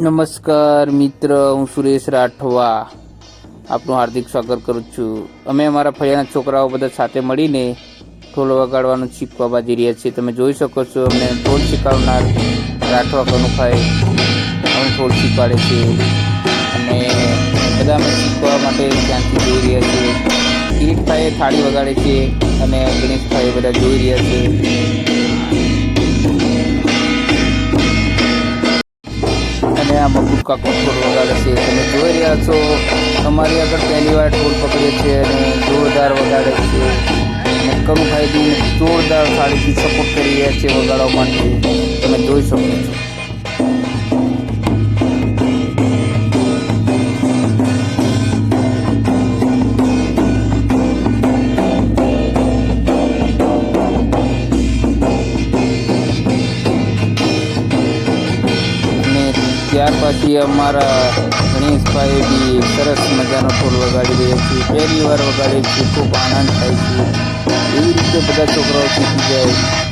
નમસ્કાર, મિત્ર. હું સુરેશ રાઠવા. આપનું હાર્દિક સ્વાગત કરું છું. અમે અમારા ફળિયાના છોકરાઓ બધા સાથે મળીને ઢોલ વગાડવાનું શીખવા બાજી રહ્યા છીએ. તમે જોઈ શકો છો, અમને ઢોલ શીખવનાર રાઠવા કનુભાઈ અમને ઢોલ શીખવાડે છે. અને બધા અમે શીખવા માટે ત્યાંથી જોઈ રહ્યા છીએ. કિરીટભાઈ થાળી વગાડે છે અને ગણેશભાઈ બધા જોઈ રહ્યા છે. અને કોટકોટ વગાડે છે. તમે જોઈ રહ્યા છો, તમારી આગળ પહેલી વાર ઢોલ પકડે છે અને જોરદાર વગાડે છે. અને કનુભાઈ બી જોરદાર સાડીથી સપોર્ટ કરી રહ્યા છે વગાડવા માટે. તમે જોઈ શકો છો. ત્યાર પછી અમારા ગણેશભાઈ બી સરસ મજાનો ઢોલ વગાડી રહ્યા છીએ. પહેલી વાર વગાડે છે ખૂબ આનંદ થાય છે. એવી રીતે બધા છોકરાઓ શીખી જાય.